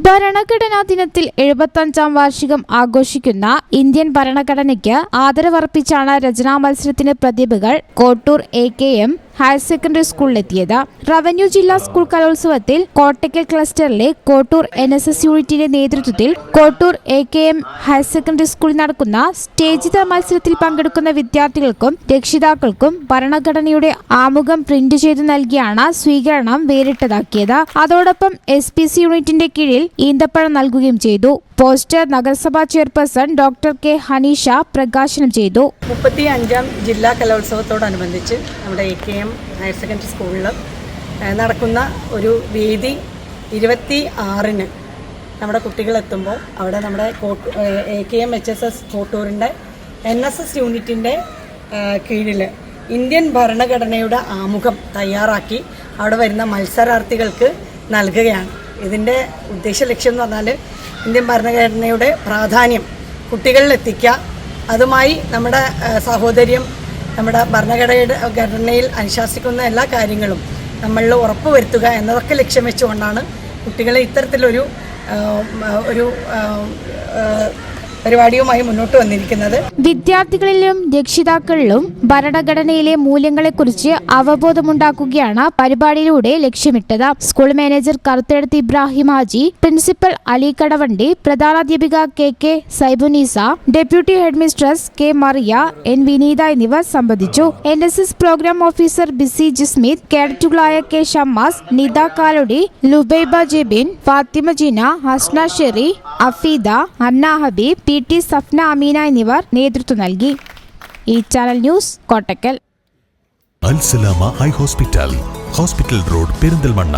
ഭരണഘടനാ ദിനത്തിൽ എഴുപത്തഞ്ചാം വാർഷികം ആഘോഷിക്കുന്ന ഇന്ത്യൻ ഭരണഘടനയ്ക്ക് ആദരവർപ്പിച്ചാണ് രചനാ മത്സരത്തിന് പ്രതിഭകൾ Kottur A K M higher secondary സ്കൂളിലെത്തിയത്. Revenue ജില്ലാ സ്കൂൾ കലോത്സവത്തിൽ കോട്ടയ്ക്കൽ ക്ലസ്റ്ററിലെ കോട്ടൂർ എൻ എസ് എസ് യൂണിറ്റിന്റെ നേതൃത്വത്തിൽ Kottur A K M higher secondary സ്കൂളിൽ നടക്കുന്ന സ്റ്റേജിത മത്സരത്തിൽ പങ്കെടുക്കുന്ന വിദ്യാർത്ഥികൾക്കും രക്ഷിതാക്കൾക്കും ഭരണഘടനയുടെ ആമുഖം പ്രിന്റ് ചെയ്ത് നൽകിയാണ് സ്വീകരണം വേറിട്ടതാക്കിയത്. അതോടൊപ്പം എസ് പി സി യൂണിറ്റിന്റെ കീഴിൽ ഈന്തപ്പഴം നൽകുകയും ചെയ്തു. പോസ്റ്റർ നഗരസഭാ ചെയർപേഴ്സൺ ഡോക്ടർ കെ. ഹനീഷ പ്രകാശനം ചെയ്തു. മുപ്പത്തി അഞ്ചാം ജില്ലാ കലോത്സവത്തോടനുബന്ധിച്ച് നമ്മുടെ A K M higher secondary സ്കൂളിൽ നടക്കുന്ന ഒരു വേദി ഇരുപത്തി ആറിന് നമ്മുടെ കുട്ടികളെത്തുമ്പോൾ അവിടെ നമ്മുടെ A K M H S S കോട്ടൂരിന്റെ എൻ എസ് എസ് യൂണിറ്റിന്റെ കീഴിൽ ഇന്ത്യൻ ഭരണഘടനയുടെ ആമുഖം തയ്യാറാക്കി അവിടെ വരുന്ന മത്സരാർത്ഥികൾക്ക് നൽകുകയാണ്. ഇതിന്റെ ഉദ്ദേശ ലക്ഷ്യം എന്ന് പറഞ്ഞാൽ ഇന്ത്യൻ ഭരണഘടനയുടെ പ്രാധാന്യം കുട്ടികളിലെത്തിക്കുക അതുമായി നമ്മുടെ സാഹോദര്യം നമ്മുടെ ഭരണഘടനയുടെ ഘടനയിൽ അനുശാസിക്കുന്ന എല്ലാ കാര്യങ്ങളും നമ്മളിൽ ഉറപ്പുവരുത്തുക എന്നതൊക്കെ ലക്ഷ്യം വെച്ചുകൊണ്ടാണ് കുട്ടികളെ ഇത്തരത്തിലൊരു ഒരു പരിപാടിയുമായി മുന്നോട്ട് വന്നിരിക്കുന്നത്. വിദ്യാർത്ഥികളിലും രക്ഷിതാക്കളിലും ഭരണഘടനയിലെ മൂല്യങ്ങളെക്കുറിച്ച് അവബോധമുണ്ടാക്കുകയാണ് പരിപാടിയിലൂടെ ലക്ഷ്യമിട്ടത്. School manager Karuthedath Ibrahim Haji principal Ali Kadavandi പ്രധാനാധ്യാപിക K K Saibunisa deputy headmistress K Mariya N Vineetha എന്നിവർ സംബന്ധിച്ചു. N S S programme officer BC Jismith കേഡറ്റുകളായ K Shammas Nitha Kalodi Lubaiba Jebin Fathima Jeena Hasna Sheri Afeeda Anna Habeeb P T Safna Ameena എന്നിവർ നേതൃത്വം നൽകി. ഈ channel news Kottakkal. Alsalama eye hospital. Hospital road Perinthalmanna.